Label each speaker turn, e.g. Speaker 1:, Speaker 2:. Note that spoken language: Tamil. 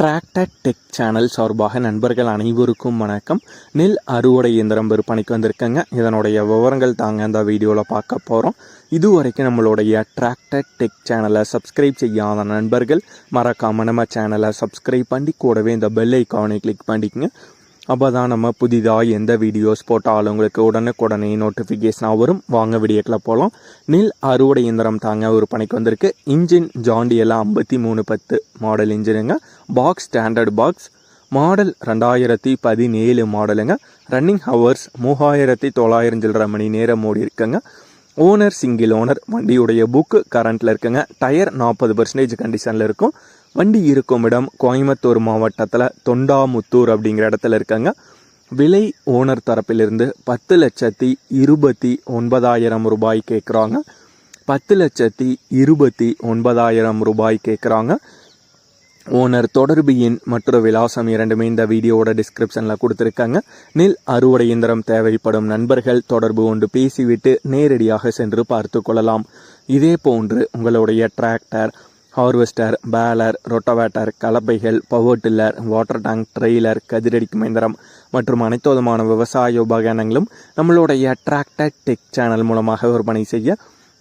Speaker 1: டிராக்டர் டெக் சேனல் சார்பாக நண்பர்கள் அனைவருக்கும் வணக்கம். நெல் அறுவடை இயந்திரம் விற்பனைக்கு வந்திருக்கேங்க. இதனுடைய விவரங்கள் தாங்க அந்த வீடியோவில் பார்க்க போகிறோம் இதுவரைக்கும் நம்மளுடைய டிராக்டர் டெக் சேனலை சப்ஸ்கிரைப் செய்யாத நண்பர்கள் மறக்காமல் நம்ம சேனலை சப்ஸ்கிரைப் பண்ணி கூடவே இந்த பெல் ஐக்கானை கிளிக் பண்ணிக்கங்க. அப்போ தான் நம்ம புதிதாக எந்த வீடியோஸ் போட்டாலும் உங்களுக்கு உடனுக்குடனே நோட்டிஃபிகேஷனாக வரும். வாங்க வீடியோக்கில் போகலாம் நெல் அறுவடை இயந்திரம் தாங்க ஒரு பணிக்கு வந்திருக்கு. இன்ஜின் ஜாண்டியெல்லாம் ஐம்பத்தி மூணு பத்து மாடல் இன்ஜினுங்க பாக்ஸ் ஸ்டாண்டர்ட் பாக்ஸ் மாடல் ரெண்டாயிரத்தி பதினேழு மாடலுங்க ரன்னிங் ஹவர்ஸ் மூவாயிரத்தி தொள்ளாயிரம் சில்லரை மணி நேரம் ஓடி இருக்குங்க ஓனர் சிங்கிள் ஓனர் வண்டியுடைய புக்கு கரண்ட்டில் இருக்குங்க. டயர் நாற்பது பர்சன்டேஜ் கண்டிஷனில் இருக்கும். வண்டி இருக்கும் இடம் கோயம்புத்தூர் மாவட்டத்தில் தொண்டாமுத்தூர் அப்படிங்கிற இடத்துல இருக்காங்க. விலை ஓனர் தரப்பிலிருந்து பத்து லட்சத்தி இருபத்தி ஒன்பதாயிரம் ரூபாய் கேட்குறாங்க பத்து லட்சத்தி இருபத்தி ஒன்பதாயிரம் ரூபாய் கேட்குறாங்க ஓனர் தொடர்பு எண் மற்றும் விலாசம் இரண்டுமே இந்த வீடியோவோட டிஸ்கிரிப்ஷனில் கொடுத்துருக்காங்க. நெல் அறுவடை இயந்திரம் தேவைப்படும் நண்பர்கள் தொடர்பு கொண்டு பேசிவிட்டு நேரடியாக சென்று பார்த்து கொள்ளலாம். இதே போன்று உங்களுடைய tractor harvester baler rotavator கலப்பைகள் power tiller water tank trailer கதிரடிக்கும் இயந்திரம் மற்றும் அனைத்து விதமான விவசாய உபகரணங்களும் நம்மளுடைய டிராக்டர் டெக் சேனல் மூலமாக விற்பனை செய்ய